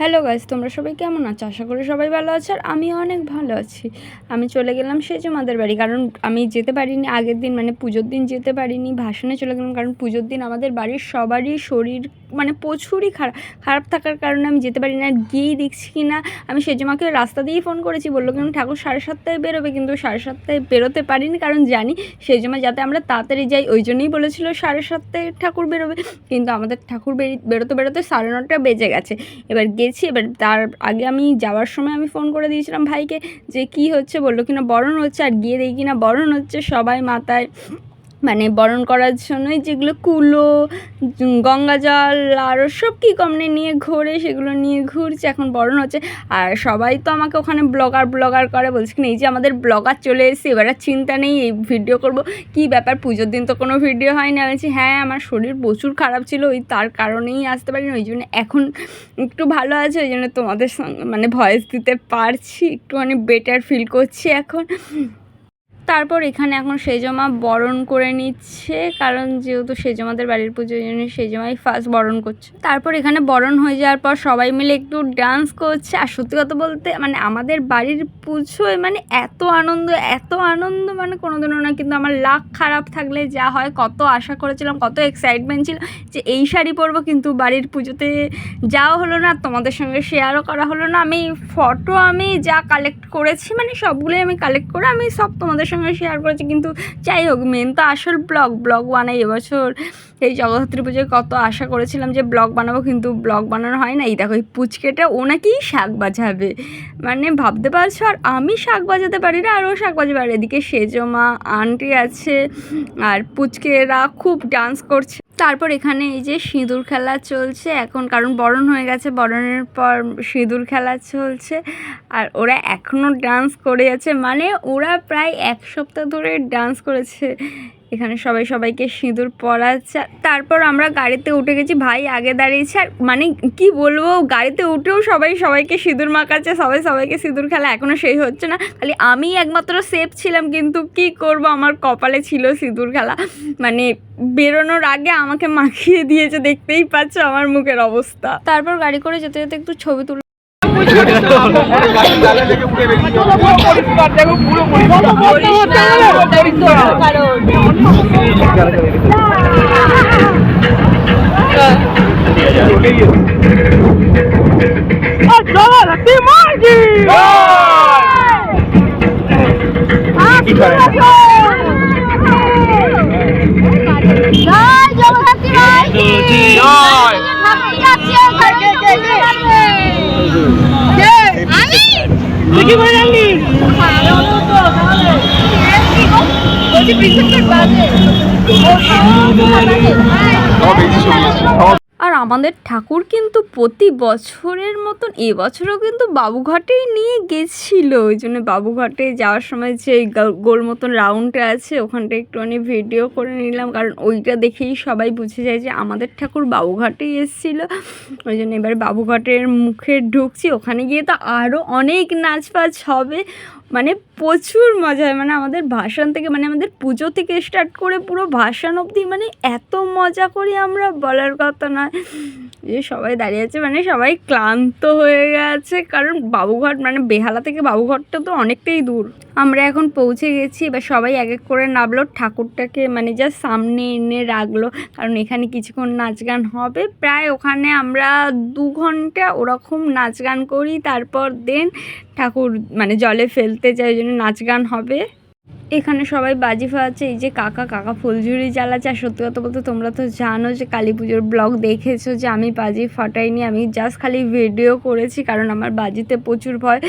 Hello guys তোমরা সবাই কেমন আছো? আশা করি সবাই ভালো আছো আর আমি অনেক ভালো আছি। আমি চলে গেলাম সেজমাদের বাড়ি, কারণ আমি যেতে পারিনি আগের দিন মানে পুজোর দিন যেতে পারিনি, ভাষণে চলে গেলাম, কারণ পুজোর দিন আমাদের বাড়ির সবারই শরীর মানে প্রচুরই খারাপ খারাপ থাকার কারণে আমি যেতে পারি না গিয়েই দেখছি কি না। আমি সেজমাকে রাস্তা দিয়েই ফোন করেছি, বলল কিন্তু ঠাকুর সাড়ে সাতটায় বেরোবে, কিন্তু সাড়ে সাতটায় বেরোতে পারিনি, কারণ জানি সেজমা যাতে আমরা তাড়াতাড়ি যাই, ওই জন্যই বলেছিল সাড়ে সাতটায় ঠাকুর বেরোবে। কিন্তু আমাদের ঠাকুর বেরি বেরোতে বেরোতে সাড়ে নটা বেজে গেছে। এবার গেছি এবার তার আগে আমি যাওয়ার সময় আমি ফোন করে দিয়েছিলাম ভাইকে যে কি হচ্ছে বলল কিনা, বরণ হচ্ছে আর গিয়ে দেখি কিনা, বরণ হচ্ছে সবাই মাথায়। মানে বরণ করার জন্যই যেগুলো কুলো গঙ্গা জল আরও সব কী কমনে নিয়ে ঘোরে সেগুলো নিয়ে ঘুরছে এখন বরণ হচ্ছে। আর সবাই তো আমাকে ওখানে ব্লগার ব্লগার করে বলছে কি না, এই যে আমাদের ব্লগার চলে এসেছে এবার চিন্তা নেই এই ভিডিও করব। কি ব্যাপার পুজোর দিন তো কোনো ভিডিও হয়নি। আমি বলছি হ্যাঁ আমার শরীর প্রচুর খারাপ ছিল ওই তার কারণেই আসতে পারিনি ওই জন্য এখন একটু ভালো আছে ওই জন্য তোমাদের সঙ্গে মানে ভয়েস দিতে পারছি একটুখানি বেটার ফিল করছি এখন। তারপর এখানে এখন সেজমা বরণ করে নিচ্ছে, কারণ যেহেতু সেজমাদের বাড়ির পুজো জন্য সেজমাই ফার্স্ট বরণ করছে। তারপর এখানে বরণ হয়ে যাওয়ার পর সবাই মিলে একটু ডান্স করছে, আর সত্যি কথা বলতে মানে আমাদের বাড়ির পুজোয় মানে এত আনন্দ এত আনন্দ মানে কোনোদিনও না, কিন্তু আমার লাখ খারাপ থাকলে যা হয়, কত আশা করেছিলাম, কত এক্সাইটমেন্ট ছিল যে এই শাড়ি পরবো, কিন্তু বাড়ির পুজোতে যাওয়া হলো না, তোমাদের সঙ্গে শেয়ারও করা হলো না। আমি ফটো আমি যা কালেক্ট করেছি মানে সবগুলোই আমি কালেক্ট করে আমি সব তোমাদের সঙ্গে শেয়ার করেছি, কিন্তু যাই হোক মেন তো আসল ব্লগ ব্লগ বানাই এবছর। এই জগদ্ধাত্রী পুজোয় কত আশা করেছিলাম যে ব্লগ বানাবো, কিন্তু ব্লগ বানানো হয় না এই দেখো, এই পুচকেটা, ও নাকি শাক বাজাবে। মানে ভাবতে পারছ? আর আমি শাক বাজাতে পারি না, আর ও শাক বাজাতে পারে এদিকে সেজমা আন্টি আছে, আর পুচকেরা খুব ডান্স করছে। তারপর এখানে এই যে সিঁদুর খেলা চলছে, এখন কারণ বরণ হয়ে গেছে, বরণের পর সিঁদুর খেলা চলছে। আর ওরা এখনও ডান্স করে যাচ্ছে মানে ওরা প্রায় এক সপ্তাহ ধরে ডান্স করেছে। এখানে সবাই সবাইকে সিঁদুর পরাচ্ছে। তারপর আমরা গাড়িতে উঠে গেছি, ভাই আগে দাঁড়িয়েছে। আর মানে কি বলব, গাড়িতে উঠেও সবাই সবাইকে সিঁদুর মাখাচ্ছে, সবাই সবাইকে সিঁদুর খেলা এখনও সেই হচ্ছে না। খালি আমি একমাত্র সেফ ছিলাম, কিন্তু কি করব, আমার কপালে ছিল সিঁদুর খেলা। মানে বেরোনোর আগে আমাকে মাখিয়ে দিয়েছে, দেখতেই পাচ্ছ আমার মুখের অবস্থা। তারপর গাড়ি করে যেতে যেতে একটু ছবি তুল জয় জগন্নাথ জয়। আমি তুই করে বাজে আর আমাদের ঠাকুর কিন্তু প্রতি বছরের মতন এবছরও কিন্তু বাবুঘাটেই নিয়ে গেছিল। ওই জন্য বাবুঘাটে যাওয়ার সময় যে গোল মতন রাউন্ডটা আছে, ওখানটা একটুখানি ভিডিও করে নিলাম। কারণ ওইটা দেখেই সবাই বুঝে যায় যে আমাদের ঠাকুর বাবুঘাটেই এসেছিল। ওই জন্য এবার বাবুঘাটের মুখে ঢুকছি। ওখানে গিয়ে তো আরও অনেক নাচ ফাচ হবে। মানে প্রচুর মজা হয়। মানে আমাদের ভাসান থেকে মানে আমাদের পুজো থেকে স্টার্ট করে পুরো ভাসান অবধি মানে এত মজা করি আমরা, বলার কথা নয়। যে সবাই দাঁড়িয়ে আছে মানে সবাই ক্লান্ত হয়ে গেছে। কারণ বাবুঘাট মানে বেহালা থেকে বাবুঘাটটা তো অনেকটাই দূর। আমরা এখন পৌঁছে গেছি, এবার সবাই এক এক করে নামলো। ঠাকুরটাকে মানে যা সামনে এনে রাখল। কারণ এখানে কিছুক্ষণ নাচ গান হবে। প্রায় ওখানে আমরা দু ঘণ্টা ওরকম নাচ গান করি। তারপর দেন ঠাকুর মানে জলে ফেলতে যাই জন্য নাচ গান হবে। এখানে সবাই বাজি ফাটাচ্ছে এই যে কাকা কাকা ফুলঝুরি জ্বালাচ্ছে। আর সত্যি কথা বলতে তোমরা তো জানো যে কালী পুজোর ব্লগ দেখেছ যে আমি বাজি ফাটাইনি আমি জাস্ট খালি ভিডিও করেছি কারণ আমার বাজিতে প্রচুর ভয়।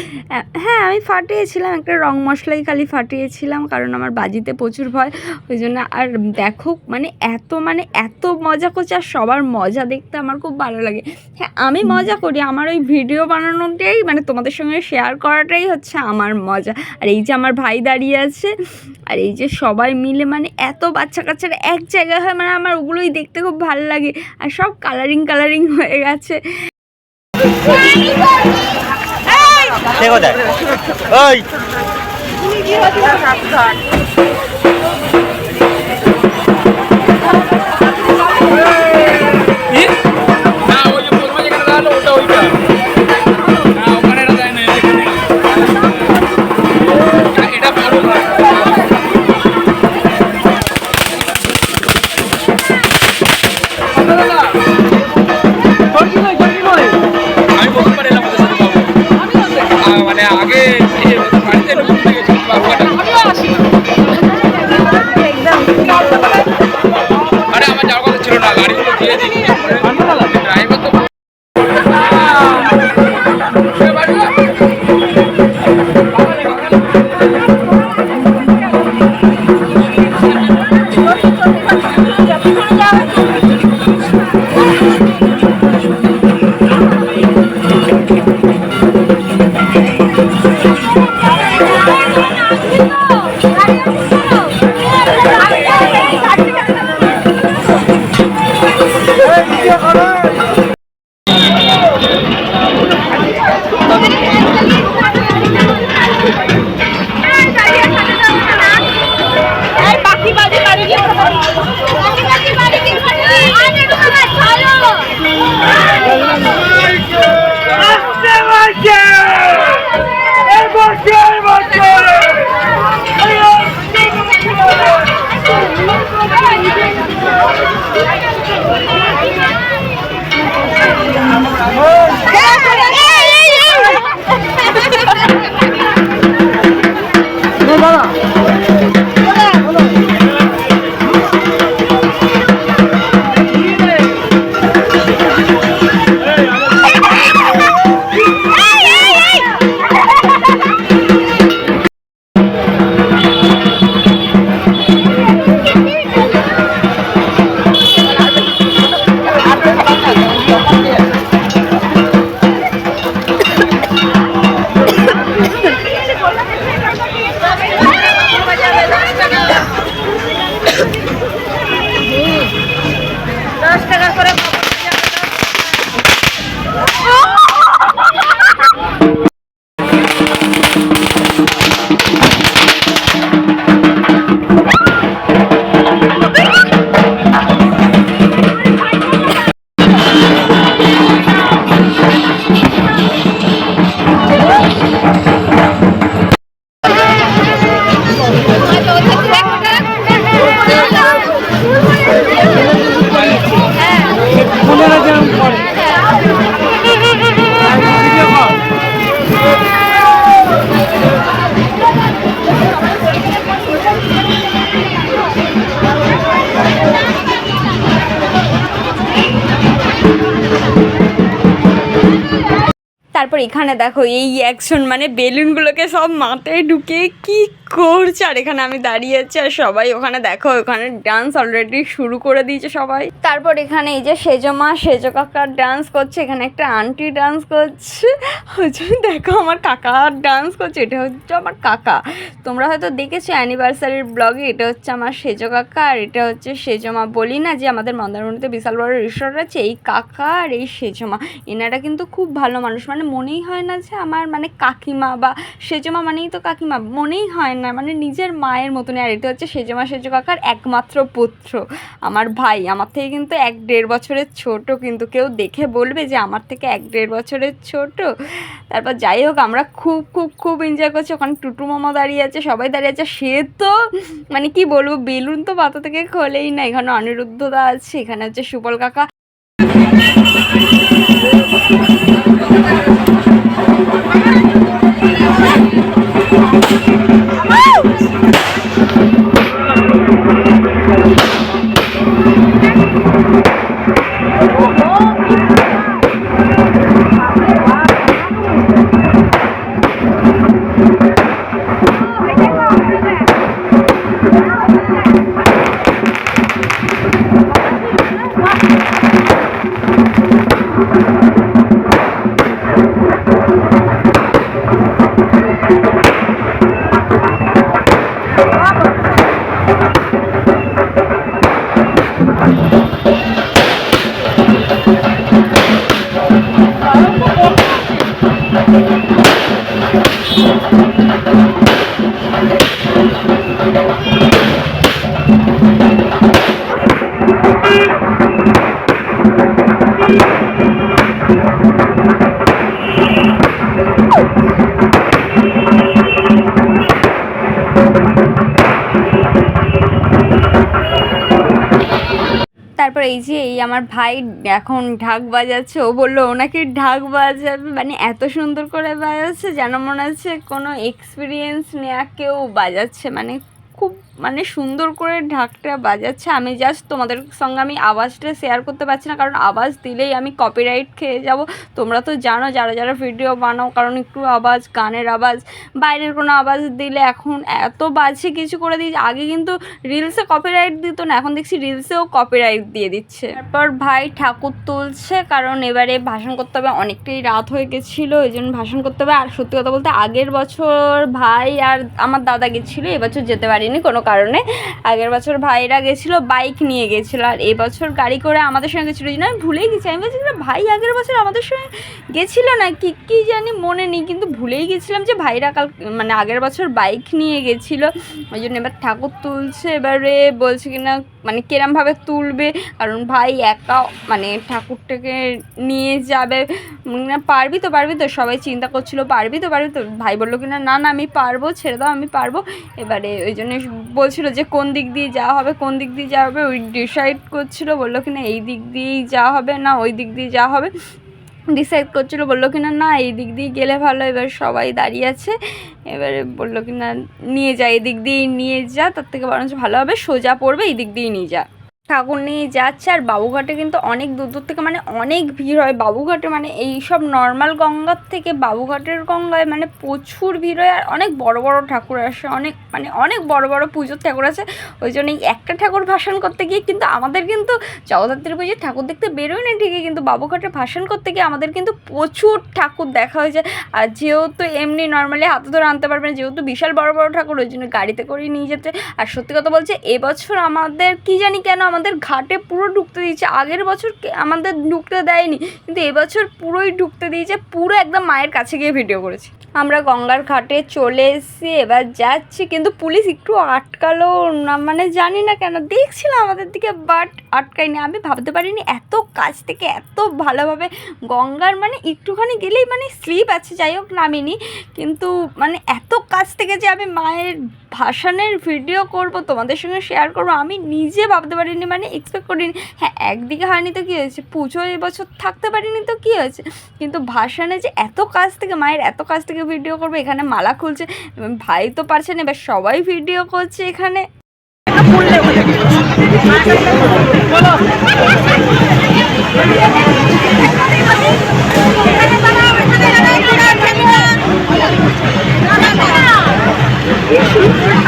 হ্যাঁ আমি ফাটিয়েছিলাম একটা রং মশলাই খালি ফাটিয়েছিলাম কারণ আমার বাজিতে প্রচুর ভয়। ওই জন্য আর দেখো মানে এত মানে এত মজা করছে আর সবার মজা দেখতে আমার খুব ভালো লাগে। হ্যাঁ আমি মজা করি আমার ওই ভিডিও বানানোটাই মানে তোমাদের সঙ্গে শেয়ার করাটাই হচ্ছে আমার মজা। আর এই যে আমার ভাই দাঁড়িয়ে আছে আর এই যে সবাই মিলে মানে এত বাচ্চা কাচ্চারা এক জায়গায় হয় মানে আমার ওগুলোই দেখতে খুব ভালো লাগে। আর সব কালারিং কালারিং হয়ে গেছে। ওই! আরে আমার যাওয়ার কথা ছিল না গাড়িগুলো দিয়ে দিই ড্রাইভার তো তারপর এখানে দেখো এই অ্যাকশন মানে বেলুনগুলোকে সব মাথায় ঢুকে কি করছে? আর এখানে আমি দাঁড়িয়ে আছি আর সবাই ওখানে দেখো, ওখানে ডান্স অলরেডি শুরু করে দিয়েছে সবাই। তারপর এখানে এই যে সেজো মা সেজো কাকার ডান্স করছে, এখানে একটা আন্টি ডান্স করছে। দেখো আমার কাকা ডান্স করছে, এটা হচ্ছে আমার কাকা। তোমরা হয়তো দেখেছ অ্যানিভার্সারির ব্লগে এটা হচ্ছে আমার সেজো কাকা আর এটা হচ্ছে সেজমা বলি না যে আমাদের মন্দারমণিতে বিশাল বড় রিসোর্ট আছে, এই কাকা আর এই সেজমা। এনারা কিন্তু খুব ভালো মানুষ মানে মনেই হয় না যে আমার মানে কাকিমা বা সেজমা মানেই তো কাকিমা, মনেই হয় না। মানে নিজের মায়ের মতনই। আর এটা হচ্ছে সেজমা সেজো কাকার একমাত্র পুত্র। আমার ভাই, আমার থেকে কিন্তু এক দেড় বছরের ছোট। কিন্তু কেউ দেখে বলবে যে আমার থেকে এক দেড় বছরের ছোট। তারপর যাই হোক, আমরা খুব খুব খুব এনজয় করছি। ওখানে টুটু মামা দাঁড়িয়ে আছে, সবাই দাঁড়িয়ে আছে। সে তো মানে কি বলব, বেলুন তো পাতা থেকে খোলেই না। এখানে অনিরুদ্ধদা আছে, এখানে হচ্ছে সুবল কাকা। Gracias. তারপর এই যে এই আমার ভাই এখন ঢাক বাজাচ্ছে, ও বলল, ওনাকে ঢাক বাজাবে? মানে এত সুন্দর করে বাজাচ্ছে যেন মনে হচ্ছে কোনো এক্সপিরিয়েন্স নেওয়া কেউ বাজাচ্ছে মানে মানে সুন্দর করে ঢাকটা বাজাচ্ছে। আমি জাস্ট তোমাদের সঙ্গে আমি আওয়াজটা শেয়ার করতে পারছি না, কারণ আওয়াজ দিলেই আমি কপিরাইট খেয়ে যাব। তোমরা তো জানো, যারা যারা ভিডিও বানাও, কারণ একটু আওয়াজ, গানের আওয়াজ, বাইরের কোনো আওয়াজ দিলে এখন এত বাজে কিছু করে দিয়েছে। আগে কিন্তু রিলসে কপিরাইট দিত না, এখন দেখছি রিলসেও কপিরাইট দিয়ে দিচ্ছে। তারপর ভাই ঠাকুর তুলছে, কারণ এবারে ভাষণ করতে হবে, অনেকটাই রাত হয়ে গেছিল ওই জন্য ভাষণ করতে হবে। আর সত্যি কথা বলতে, আগের বছর ভাই আর আমার দাদা গেছিল, এবছর যেতে পারিনি, কোনো কারণে আগের বছর ভাইরা গেছিল বাইক নিয়ে গেছিল। আর এবছর গাড়ি করে আমাদের সঙ্গে গেছিল জন্য আমি ভুলেই গেছি। আমি বলছি ভাই, আগের বছর আমাদের সঙ্গে গেছিল না কি কী জানি মনে নেই, কিন্তু ভুলেই গেছিলাম যে ভাইরা কাল মানে আগের বছর বাইক নিয়ে গেছিল। ওই জন্য এবার ঠাকুর তুলছে, এবারে বলছে কিনা মানে কিরমভাবে তুলবে, কারণ ভাই একা মানে ঠাকুরটাকে নিয়ে যাবে। না, পারবি তো পারবি তো, সবাই চিন্তা করছিল, পারবি তো পারবি তো। ভাই বলল কি, না না না, আমি পারব, ছেড়ে দাও, আমি পারব। এবারে ওই জন্য বলছিলো যে, কোন দিক দিয়ে যাওয়া হবে, কোন দিক দিয়ে যাওয়া হবে? ওই ডিসাইড করছিল, বলল কি, না, এই দিক দিয়েই যাওয়া হবে, না, ওই দিক দিয়ে যাওয়া হবে। ডিসাইড করছিল, বলল কি না না এই দিক দিয়ে গেলে ভালো। এবার সবাই দাঁড়িয়ে আছে। এবারে বলল কি না নিয়ে যা, এই দিক দিয়ে নিয়ে যা, তার থেকে বরঞ্চ ভালো হবে, সোজা পড়বে, এই দিক দিয়েই নিয়ে যা। ঠাকুর নিয়ে যাচ্ছে, আর বাবুঘাটে কিন্তু অনেক দূর দূর থেকে মানে অনেক ভিড় হয়। বাবুঘাটে মানে এই সব নর্মাল গঙ্গার থেকে বাবুঘাটের গঙ্গায় মানে প্রচুর ভিড় হয়, আর অনেক বড় বড় ঠাকুর আসে, অনেক মানে অনেক বড় বড় পুজোর ঠাকুর আছে ওই জন্য একটা ঠাকুর ভাসান করতে গিয়ে কিন্তু আমাদের কিন্তু জগদ্ধাত্রী পুজোর ঠাকুর দেখতে বেরোয় না ঠিকই, কিন্তু বাবুঘাটে ভাসান করতে গিয়ে আমাদের কিন্তু প্রচুর ঠাকুর দেখা হয়ে যায় আর যেহেতু এমনি নর্মালি হাতে ধরে আনতে পারবে না, যেহেতু বিশাল বড় বড় ঠাকুর, ওই জন্য গাড়িতে করেই নিয়ে যেতে। আর সত্যি কথা বলছে এবছর আমাদের কি জানি কেন আমাদের ঘাটে পুরো ঢুকতে দিয়েছে। আগের বছর আমাদের ঢুকতে দেয়নি, কিন্তু এবছর পুরোই ঢুকতে দিয়েছে, পুরো একদম মায়ের কাছে গিয়ে ভিডিও করেছি। আমরা গঙ্গার ঘাটে চলে এসেছি, এবার যাচ্ছি। কিন্তু পুলিশ একটু আটকালো না মানে জানি না কেন দেখছিল আমাদের দিকে বাট আটকায়নি। আমি ভাবতে পারিনি এত কাছ থেকে এত ভালোভাবে গঙ্গার মানে একটুখানি গেলেই মানে স্লিপ আছে, যাই হোক, নামিনি। কিন্তু মানে এত কাছ থেকে যে আমি মায়ের ভাসানের ভিডিও করব, তোমাদের সঙ্গে শেয়ার করব, আমি নিজে ভাবতে পারিনি মানে এক্সপেক্ট করিনি। হ্যাঁ একদিকে হয়নি তো কী হয়েছে? পুজো এবছর থাকতে পারিনি তো কী হয়েছে? কিন্তু ভাসানে যে এত কাছ থেকে, মায়ের এত কাছ থেকে ভিডিও করবে, এখানে মালা খুলছে। ভাই তো পারছে না, এবার সবাই ভিডিও করছে এখানে। খুব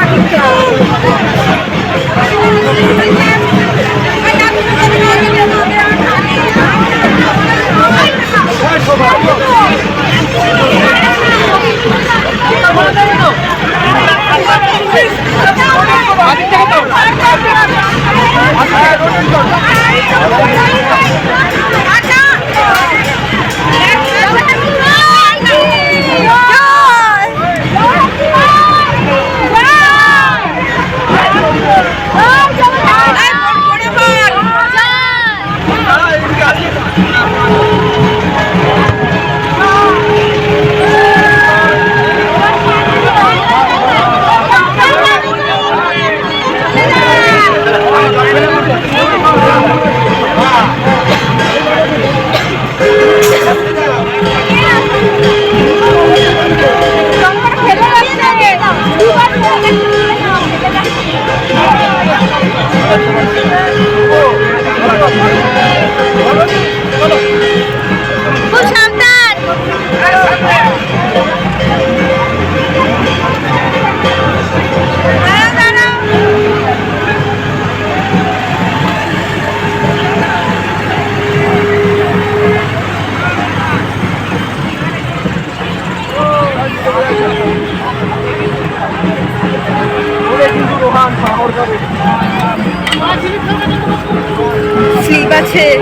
স্লিপ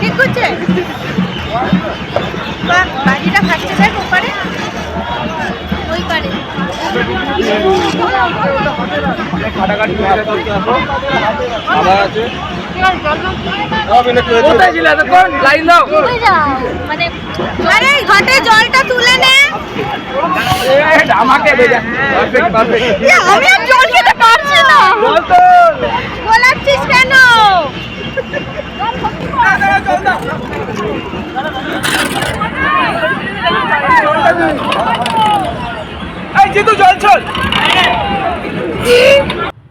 ঠিক করছে? বাহ, বাজিটা দেখ ওপারে। ওই পারে। মানে জলটা তুলে নে। এ, আমি আর জল খেতে পারছি না। গোলাচ্ছিস কেন? জিতু জল চল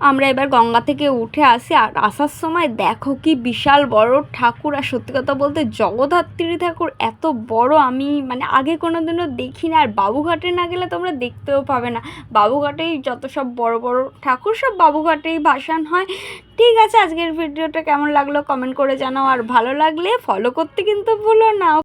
আমরা এবার গঙ্গা থেকে উঠে আসি আর আসার সময় দেখো কি বিশাল বড় ঠাকুর। আর সত্যি কথা বলতে জগদ্ধাত্রী ঠাকুর এত বড় আমি মানে আগে কোনো দিনও দেখি না আর বাবুঘাটে না গেলে তোমরা দেখতেও পাবে না। বাবুঘাটেই যত সব বড় বড় ঠাকুর, সব বাবুঘাটেই ভাসান হয়। ঠিক আছে, আজকের ভিডিওটা কেমন লাগল কমেন্ট করে জানাও। আর ভালো লাগলে ফলো করতে কিন্তু ভুলো না।